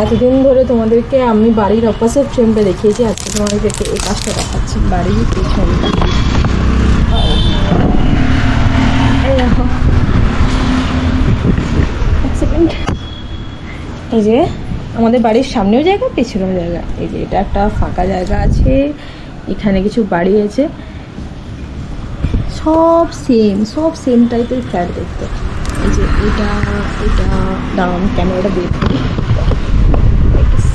এতদিন ধরে তোমাদেরকে আমি বাড়ির অপোজিট ফ্রেমটা দেখিয়েছি, আজকে তোমাদেরকে এই কাজটা দেখাচ্ছি। বাড়ির এই এই যে, আমাদের বাড়ির সামনেও জায়গা, পেছনেও জায়গা। এই যে, এটা একটা ফাঁকা জায়গা আছে, এখানে কিছু বাড়ি আছে। সব সেম সব সেম টাইপের ফ্ল্যাট দেখতে। এই যে, এটা এটা দাম ক্যামেরাটা বের করি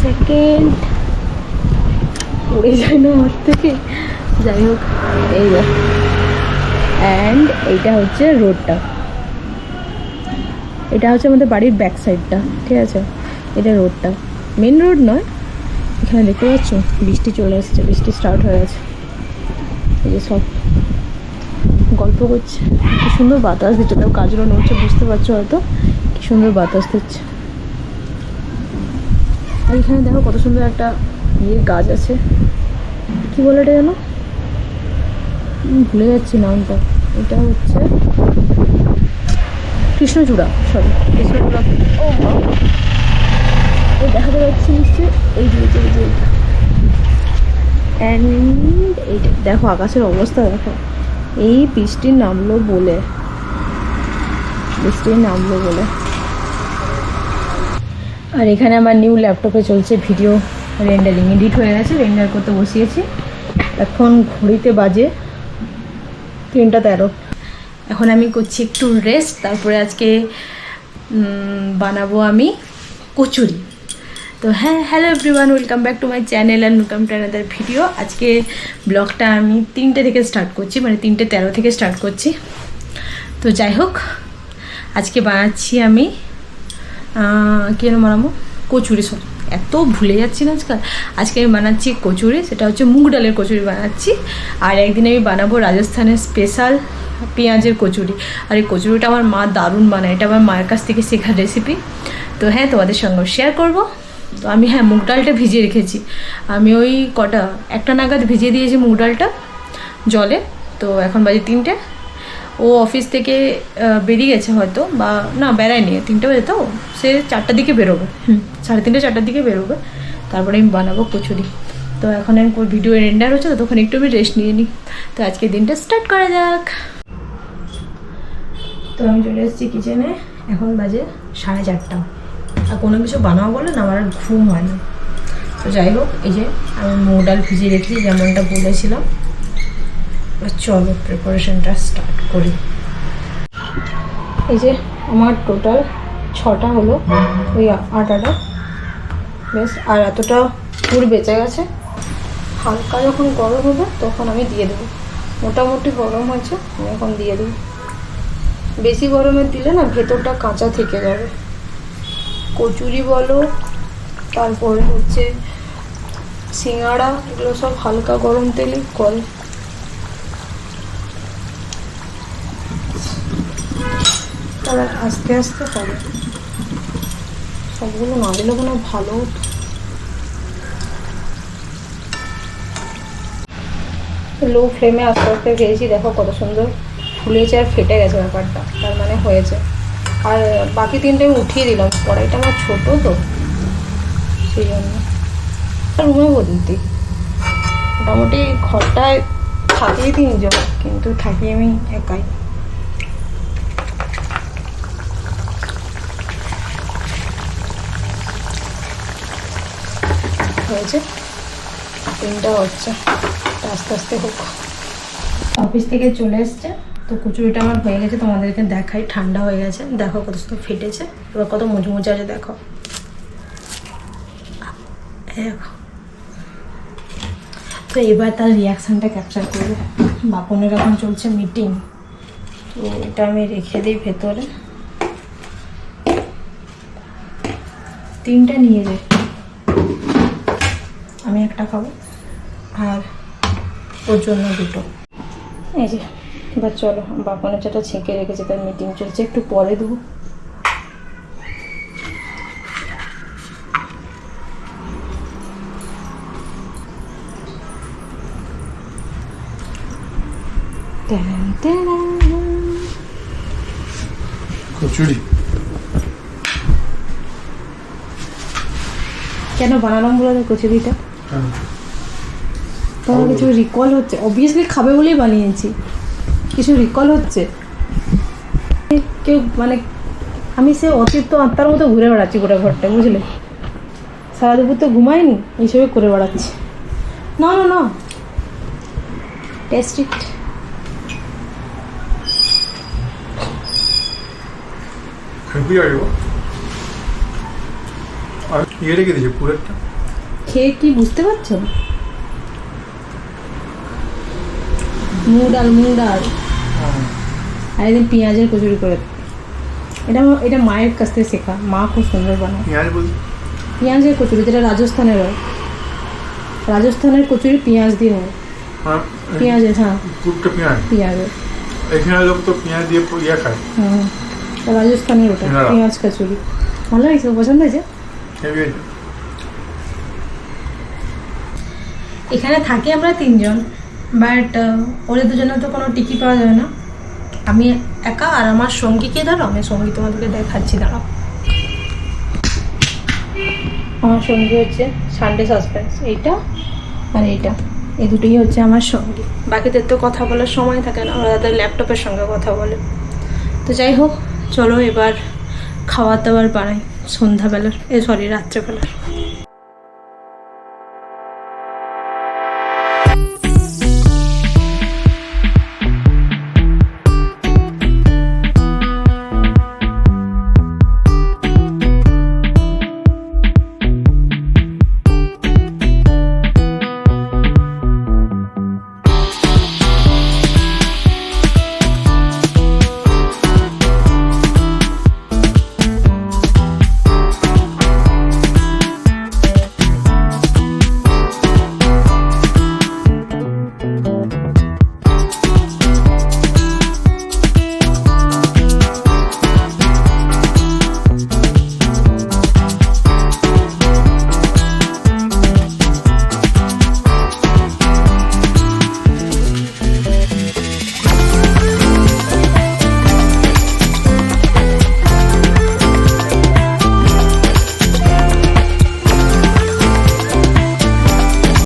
সেকেন্ড পড়ে যায় না হাত থেকে। যাই হোক, এই অ্যান্ড এইটা হচ্ছে রোডটা। এটা হচ্ছে আমাদের বাড়ির ব্যাক সাইডটা ঠিক আছে? এটা রোডটা। মেন রোড নয়। এখানে দেখতে পাচ্ছ? বৃষ্টি চলে এসছে বৃষ্টি স্টার্ট হয়ে গেছে। এই যে সব গল্প করছে। কি সুন্দর বাতাস দিচ্ছে। তাও কাজগুলো নড়ছে, বুঝতে পারছ হয়তো? কি সুন্দর বাতাস দিচ্ছে। আর এখানে দেখো কত সুন্দর একটা ইয়ে গাছ আছে। কি বলে এটা যেন? ভুলে যাচ্ছি নামটা। এটা হচ্ছে কৃষ্ণচূড়া সরি কৃষ্ণচূড়া। ও। এই দেখাতে নিশ্চয়ই। এই যে এই যে অ্যান্ড দেখো আকাশের অবস্থা, দেখো। এই বৃষ্টি নামলো বলে। বৃষ্টি নামলো বলে। আর এখানে আমার নিউ ল্যাপটপে চলছে ভিডিও রেন্ডারিং এডিট হয়ে গেছে রেন্ডার করতে বসিয়েছি। এখন ঘড়িতে বাজে তিনটা তেরো। এখন আমি করছি একটু রেস্ট তারপরে আজকে বানাবো আমি কচুরি। তো হ্যাঁ hello everyone welcome back to my channel and welcome to another video আজকে ব্লগটা আমি তিনটে থেকে স্টার্ট করছি মানে তিনটে তেরো থেকে স্টার্ট করছি। তো যাই হোক, আজকে বানাচ্ছি আমি কেন বানাবো কচুরি সব এত ভুলে যাচ্ছি না আজকাল। আজকে আমি বানাচ্ছি কচুরি, সেটা হচ্ছে মুগ ডালের কচুরি বানাচ্ছি। আর একদিন আমি বানাবো রাজস্থানের স্পেশাল পেঁয়াজের কচুরি। আর এই কচুরিটা আমার মা দারুণ বানায়। এটা আমার মায়ের কাছ থেকে শেখার রেসিপি তো হ্যাঁ তোমাদের সঙ্গে শেয়ার করব। তো আমি হ্যাঁ মুগ ডালটা ভিজিয়ে রেখেছি। আমি ওই কটা, একটা নাগাদ ভিজিয়ে দিয়েছি মুগ ডালটা জলে। তো এখন বাজে তিনটে। ও অফিস থেকে বেরিয়ে গেছে হয়তো বা না বেড়ায়নি তিনটে বাজে তো সে চারটার দিকে বেরোবে। হুম। সাড়ে তিনটে চারটার দিকে বেরোবে। তারপরে আমি বানাবো কচুরি। তো এখন আমি ভিডিও রেন্ডার হচ্ছে তো তখন একটু আমি রেস্ট নিয়ে নিই। তো আজকে দিনটা স্টার্ট করা যাক। তো আমি চলে এসেছি কিচেনে এখন বাজে সাড়ে চারটা। আর কোনো কিছু বানাবো বলে না আমার আর ঘুম হয় না তো যাই হোক এই যে আমি মুগ ডাল ভিজিয়ে রেখেছি যেমনটা বলেছিলাম। চলো প্রিপারেশনটা স্টার্ট করি। এই যে আমার টোটাল ছটা হলো, ওই আটাটা। বেশ, আর এতটা পুর বেঁচে গেছে। হালকা যখন গরম হবে, তখন আমি দিয়ে দেবো। মোটামুটি গরম হয়েছে, আমি এখন দিয়ে দেবো। বেশি গরমে দিলে না, ভেতরটা কাঁচা থেকে যাবে। কচুরি বলো, তারপরে হচ্ছে সিঙ্গাড়া এগুলো সব হালকা গরম তেলে করে তারা আস্তে আস্তে হবে। সবগুলো না দিলে কোনো ভালো লো ফ্লেমে আস্তে আস্তে ভেজেছি দেখো কত সুন্দর ফুলেছে আর ফেটে গেছে ব্যাপারটা, তার মানে হয়েছে। আর বাকি তিনটে আমি উঠিয়ে দিলাম, কড়াইটা আমার ছোটো তো, সেই জন্য। রুমে বলতে মোটামুটি ঘরটায় থাকিয়ে তিনজন, কিন্তু থাকি আমি একাই। হয়েছে। তিনটা হচ্ছে। আস্তে আস্তে হোক। অফিস থেকে চলে এসছে। তো কচুরিটা আমার হয়ে গেছে, তোমাদেরকে দেখাই। ঠান্ডা হয়ে গেছে। দেখো কত সুন্দর ফেটেছে। এবার কত মুচমুচে আছে, দেখো। দেখো। তো এবার তার রিয়াকশানটা ক্যাপচার করব। বাপনের এখন চলছে মিটিং তো এটা আমি রেখে দিই ভেতরে। তিনটা নিয়ে যাই। একটা খাব। আর ওর জন্য দুটো। এই যে এবার চলো বাপনের চাটা ছেঁকে রেখেছে তার মিটিং চলছে। একটু পরে দেবো। কচুরি। কেন বানালাম বলো কচুরিটা? তোমার কিছু রিকল হচ্ছে। অবভিয়াসলি খাবে বলেই বানিয়েছি। কিছু রিকল হচ্ছে। কেউ মানে আমি সে অতীত আত্মার মতো ঘুরে বেড়াচ্ছি গোটা ঘরটা বুঝলে? সারা দুপুর তো ঘুমাইনি, এইসবে করে বেড়াচ্ছি। না না না। টেস্ট ইট আর ইয়ে রেখে দিয়েছে? পুরেরটা? খেয়ে কি বুঝতে পারছ? মুগ ডাল মুগ ডাল আর একদিন পেঁয়াজের কচুরি করে। এটা এটা মায়ের কাছ থেকে শেখা। মা খুব সুন্দর বানায়। পেঁয়াজ পেঁয়াজের কচুরি যেটা রাজস্থানের হয়। রাজস্থানের কচুরি পেঁয়াজ দিয়ে হয়। হ্যাঁ। পেঁয়াজের হ্যাঁ। পেঁয়াজ। পেঁয়াজের। এখানে লোক তো পেঁয়াজ দিয়ে ইয়ে খায়। হুম রাজস্থানের ওটা হ্যাঁ। পেঁয়াজ কচুরি। ভালো হয়েছে পছন্দ হয়েছে হেভি আছে এখানে থাকি আমরা তিনজন বাট ওদের দুজনে তো কোনো টিকি পাওয়া যায় না। আমি একা আর আমার সঙ্গীকে ধরো আমি সঙ্গী তোমাদেরকে দেখাচ্ছি, দাঁড়াও। আমার সঙ্গী হচ্ছে সানডে সাসপেন্স এইটা আর এইটা। এই দুটোই হচ্ছে আমার সঙ্গী। বাকিদের তো কথা বলার সময় থাকে না, ওরা তাদের ল্যাপটপের সঙ্গে কথা বলে। তো যাই হোক, চলো এবার খাওয়া দাওয়ার বানাই সন্ধ্যাবেলার, এ সরি রাত্রেবেলার।